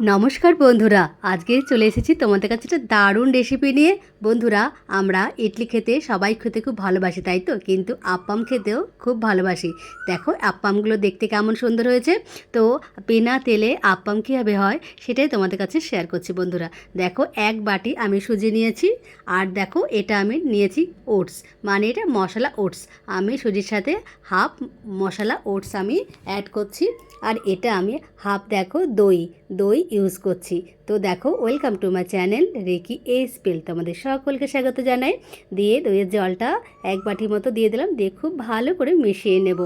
নমস্কার বন্ধুরা, আজকে চলে এসেছি তোমাদের কাছে একটা দারুণ রেসিপি নিয়ে। বন্ধুরা, আমরা ইডলি খেতে সবাই খেতে খুব ভালোবাসি, তাই তো? কিন্তু আপ্পাম খেতেও খুব ভালোবাসি। দেখো আপ্পামগুলো দেখতে কেমন সুন্দর হয়েছে। তো বিনা তেলে আপ্পাম কীভাবে হয়, সেটাই তোমাদের কাছে শেয়ার করছি বন্ধুরা। দেখো, এক বাটি আমি সুজি নিয়েছি, আর দেখো, এটা আমি নিয়েছি ওটস মানে এটা মশলা ওটস আমি সুজির সাথে হাফ মশলা ওটস আমি অ্যাড করছি, আর এটা আমি হাফ দেখো, দই। দই ইউজ করছি। তো দেখো welcome to my channel Reiki a spell তোমাদের সকলকে স্বাগত জানাই। দিয়ে দইয়ের জলটা এক বাটি মতো দিয়ে দিলাম, দিয়ে খুব ভালো করে মিশিয়ে নেব।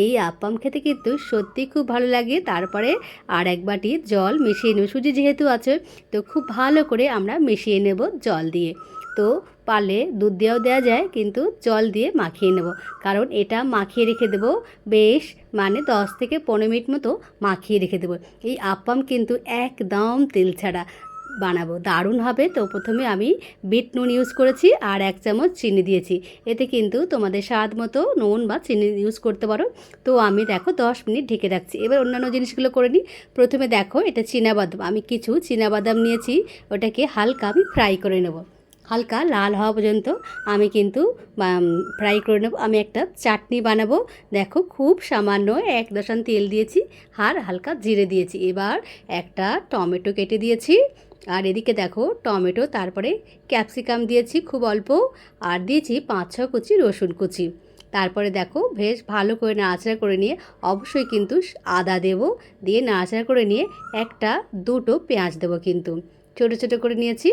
এই আপ্পাম খেতে কিন্তু সত্যি খুব ভালো লাগে। তারপরে আর এক বাটি জল মিশিয়ে নেব। সুজি যেহেতু আছে, তো খুব ভালো করে আমরা মিশিয়ে নেব জল দিয়ে। তো পারলে দুধ দিয়েও দেওয়া যায়, কিন্তু জল দিয়ে মাখিয়ে নেব। কারণ এটা মাখিয়ে রেখে দেবো, বেশ মানে দশ থেকে পনেরো মিনিট মতো মাখিয়ে রেখে দেবো। এই আপ্পাম কিন্তু একদম তেল ছাড়া বানাবো। দারুণ হবে। তো প্রথমে আমি বিট নুন ইউজ করেছি আর এক চামচ চিনি দিয়েছি। এতে কিন্তু তোমাদের স্বাদ মতো নুন বা চিনি ইউজ করতে পারো। তো আমি দেখো দশ মিনিট ঢেকে রাখছি। এবার অন্যান্য জিনিসগুলো করে নিই। প্রথমে দেখো এটা বাদাম আমি কিছু বাদাম নিয়েছি। ওটাকে হালকা আমি ফ্রাই করে নেব। হালকা লাল হওয়া পর্যন্ত আমি কিন্তু ফ্রাই করে নেব। আমি একটা চাটনি বানাবো। দেখো খুব সামান্য এক দশান তেল দিয়েছি আর হালকা জিরে দিয়েছি। এবার একটা টমেটো কেটে দিয়েছি। আর এদিকে দেখো টমেটো, তারপরে ক্যাপসিকাম দিয়েছি খুব অল্প। আর দিয়েছি পাঁচ ছ কুচি রসুন কুচি। তারপরে দেখো বেশ ভালো করে নাড়াচাড়া করে নিয়ে অবশ্যই কিন্তু আদা দেব। দিয়ে নাড়াচাড়া করে নিয়ে একটা দুটো পেঁয়াজ দেবো কিন্তু। ছোটো ছোটো করে নিয়েছি।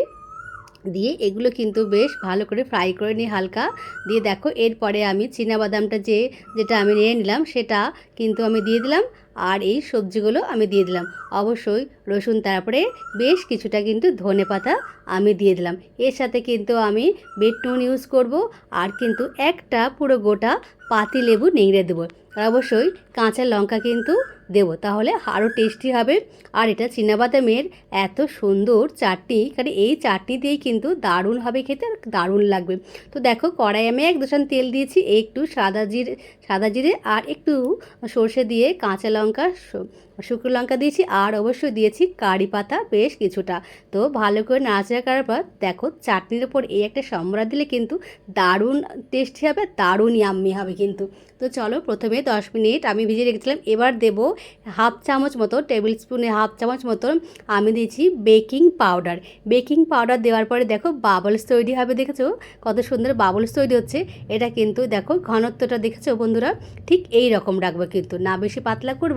দিয়ে এগুলো কিন্তু বেশ ভালো করে ফ্রাই করে নিই হালকা দিয়ে দেখো। এরপরে আমি বাদামটা যে, যেটা আমি নিয়ে নিলাম সেটা কিন্তু আমি দিয়ে দিলাম। আর এই সবজিগুলো আমি দিয়ে দিলাম। অবশ্যই রসুন তারপরে বেশ কিছুটা কিন্তু ধনে পাতা আমি দিয়ে দিলাম। এর সাথে কিন্তু আমি বেট নুন ইউজ করব আর কিন্তু একটা পুরো গোটা পাতি লেবু নেংড়ে দেবো। আর অবশ্যই কাঁচা লঙ্কা কিন্তু দেবো, তাহলে আরও টেস্টি হবে। আর এটা বাদামের এত সুন্দর চাটনি, কারণ এই চাটনি দিয়েই কিন্তু দারুণ হবে খেতে আর দারুণ লাগবে। তো দেখো কড়াই আমি এক দোসান তেল দিয়েছি, একটু সাদা জিরে সাদা জিরে আর একটু সর্ষে দিয়ে কাঁচা শুকনো লঙ্কা দিয়েছি আর অবশ্যই দিয়েছি কারি পাতা বেশ কিছুটা। তো ভালো করে নাচড়া করার পর দেখো চাটনির ওপর এই একটা সম্বরা দিলে কিন্তু দারুণ টেস্টি হবে, দারুণ ইয়াম্মি হবে কিন্তু। তো চলো প্রথমে দশ মিনিট আমি ভিজিয়ে রেখেছিলাম, এবার দেব হাফ চামচ মতো টেবিল স্পুনে হাফ চামচ মতো আমি দিয়েছি বেকিং পাউডার বেকিং পাউডার দেওয়ার পরে দেখো বাবলস তৈরি হবে, দেখেছ? কত সুন্দর বাবলস তৈরি হচ্ছে। এটা কিন্তু দেখো ঘনত্বটা দেখেছ বন্ধুরা? ঠিক এই রকম রাখব কিন্তু, না বেশি পাতলা করব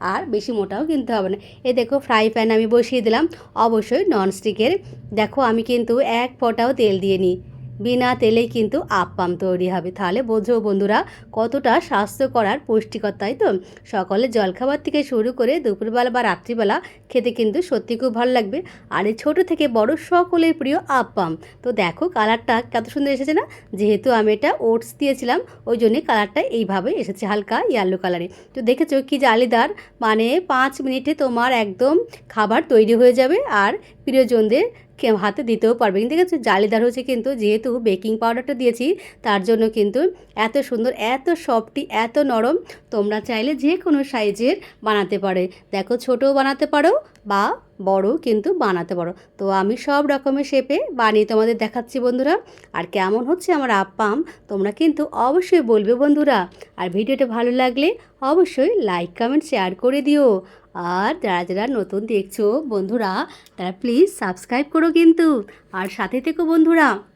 আর বেশি মোটাও কিনতে হবে না। এ দেখো ফ্রাই প্যান আমি বসিয়ে দিলাম। অবশ্যই ননস্টিকের দেখো, আমি কিন্তু এক ফোঁটাও তেল দিয়ে নিই। বিনা তেলেই কিন্তু আপ্পাম তৈরি হবে। তাহলে বোঝো বন্ধুরা, কতটা স্বাস্থ্যকর আর পুষ্টিকর, তাই তো? সকালে জলখাবার থেকে শুরু করে দুপুরবেলা বা রাত্রিবেলা খেতে কিন্তু সত্যি খুব ভালো লাগবে। আর এই ছোটো থেকে বড় সকলের প্রিয় আপ্পাম। তো দেখো কালারটা কত সুন্দর এসেছে না? যেহেতু আমি এটা ওটস দিয়েছিলাম, ওই জন্যে কালারটা এইভাবে এসেছে, হালকা ইয়েলো কালারে তো দেখেছ কি জালিদার? মানে পাঁচ মিনিটে তোমার একদম খাবার তৈরি হয়ে যাবে। আর প্রিয়জনদের হাতে দিতেও পারবে কিন্তু দেখেছ, জালিদার হচ্ছে কিন্তু যেহেতু বেকিং পাউডারটা দিয়েছি, তার জন্য কিন্তু এত সুন্দর, এত সফটি, এত নরম, তোমরা চাইলে যে কোনো সাইজের বানাতে পারে। দেখো, ছোটও বানাতে পারো বা বড় কিন্তু বানাতে পারো। তো আমি সব রকমের শেপে বানিয়ে তোমাদের দেখাচ্ছি বন্ধুরা। আর কেমন হচ্ছে আমার আপ্পাম, তোমরা কিন্তু অবশ্যই বলবে বন্ধুরা। আর ভিডিওটা ভালো লাগলে অবশ্যই লাইক কমেন্ট শেয়ার করে দিও। আর যারা যারা নতুন দেখছ বন্ধুরা, তারা প্লিজ সাবস্ক্রাইব করো কিন্তু। আর সাথে থেকো বন্ধুরা।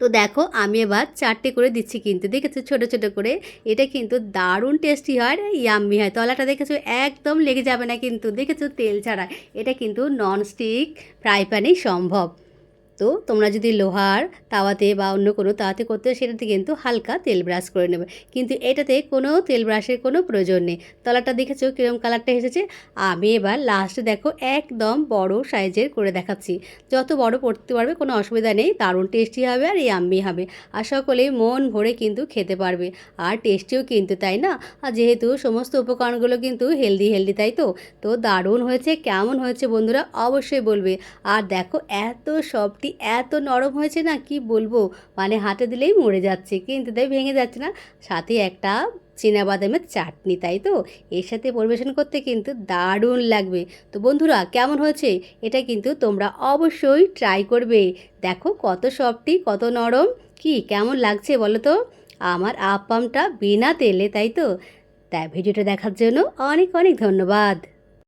তো দেখো, আমি এবার চারটে করে দিচ্ছি কিন্তু, দেখেছ? ছোট ছোট করে। এটা কিন্তু দারুণ টেস্টি হয় ইয়াম্মি হয়। তলাটা দেখেছ? একদম লেগে যাবে না কিন্তু, দেখেছ? তেল ছাড়া। এটা কিন্তু ননস্টিক ফ্রাই প্যানেই সম্ভব। তো তোমরা যদি লোহার তাওয়াতে বা অন্য কোনো তাওয়াতে করতে সেটাতে কিন্তু হালকা তেল ব্রাশ করে নেবে। কিন্তু এটাতে কোনো তেল ব্রাশের কোনো প্রয়োজন নেই। তলাটা দেখেছ কীরকম কালারটা এসেছে? আমি এবার লাস্টে দেখো একদম বড় সাইজের করে দেখাচ্ছি। যত বড় পড়তে পারবে কোনো অসুবিধা নেই, দারুণ টেস্টি হবে আর ইয়াম্মি হবে। আর সকলেই মন ভরে কিন্তু খেতে পারবে। আর টেস্টিও কিন্তু, তাই না? আর যেহেতু সমস্ত উপকরণগুলো কিন্তু হেলদি হেলদি তাই তো? তো দারুণ হয়েছে, কেমন হয়েছে বন্ধুরা অবশ্যই বলবে। আর দেখো এত সবটি সত্যি এত নরম হয়েছে না কি বলব? মানে হাতে দিলেই মরে যাচ্ছে, কিন্তু তাই ভেঙে যাচ্ছে না। সাথে একটা বাদামের চাটনি, তাই তো? এর সাথে পরিবেশন করতে কিন্তু দারুণ লাগবে। তো বন্ধুরা, কেমন হয়েছে? এটা কিন্তু তোমরা অবশ্যই ট্রাই করবে। দেখো কত সফটি, কত নরম। কি, কেমন লাগছে বলো তো? আমার আপ্পামটা বিনা তেলে, তাই তো? তাই ভিডিওটা দেখার জন্য অনেক অনেক ধন্যবাদ।